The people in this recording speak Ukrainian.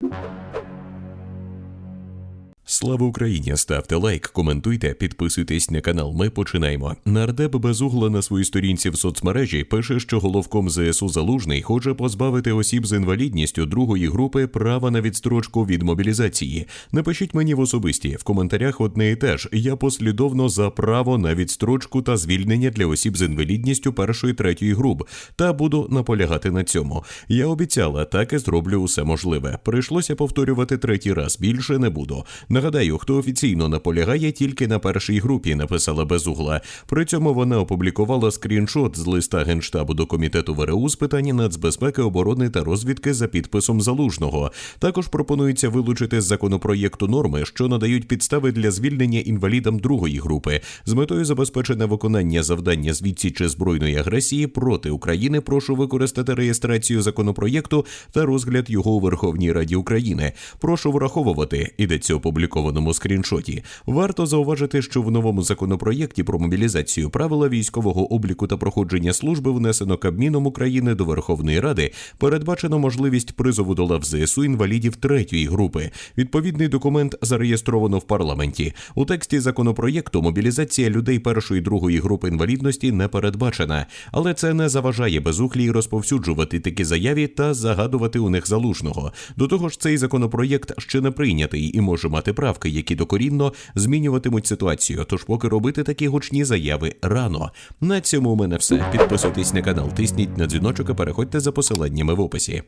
you Слава Україні! Ставте лайк, коментуйте, підписуйтесь на канал. Ми починаємо. Нардеп Безугла на своїй сторінці в соцмережі пише, що головком ЗСУ Залужний хоче позбавити осіб з інвалідністю другої групи права на відстрочку від мобілізації. Напишіть мені в особисті в коментарях одне і те ж. Я послідовно за право на відстрочку та звільнення для осіб з інвалідністю першої третьої груп та буду наполягати на цьому. Я обіцяла, так і зроблю усе можливе. Прийшлося повторювати третій раз. Більше не буду. Нагадаю, хто офіційно наполягає тільки на першій групі, написала Безугла. При цьому вона опублікувала скріншот з листа генштабу до комітету ВРУ з питань нацбезпеки, оборони та розвідки за підписом залужного. Також пропонується вилучити з законопроєкту норми, що надають підстави для звільнення інвалідам другої групи з метою забезпечення виконання завдання з відсічі збройної агресії проти України. Прошу використати реєстрацію законопроєкту та розгляд його у Верховній Раді України. Прошу враховувати ідеться у опублікованому скріншоті. Варто зауважити, що в новому законопроєкті про мобілізацію правила військового обліку та проходження служби внесено Кабміном України до Верховної Ради. Передбачено можливість призову до лав ЗСУ інвалідів третьої групи. Відповідний документ зареєстровано в парламенті. У тексті законопроєкту мобілізація людей першої другої групи інвалідності не передбачена, але це не заважає безухлій розповсюджувати такі заяві та загадувати у них залужного. До того ж, цей законопроєкт ще не прийнятий і може мати правки, які докорінно змінюватимуть ситуацію. Тож поки робити такі гучні заяви рано. На цьому у мене все. Підписуйтесь на канал, тисніть на дзвіночок і переходьте за посиланнями в описі.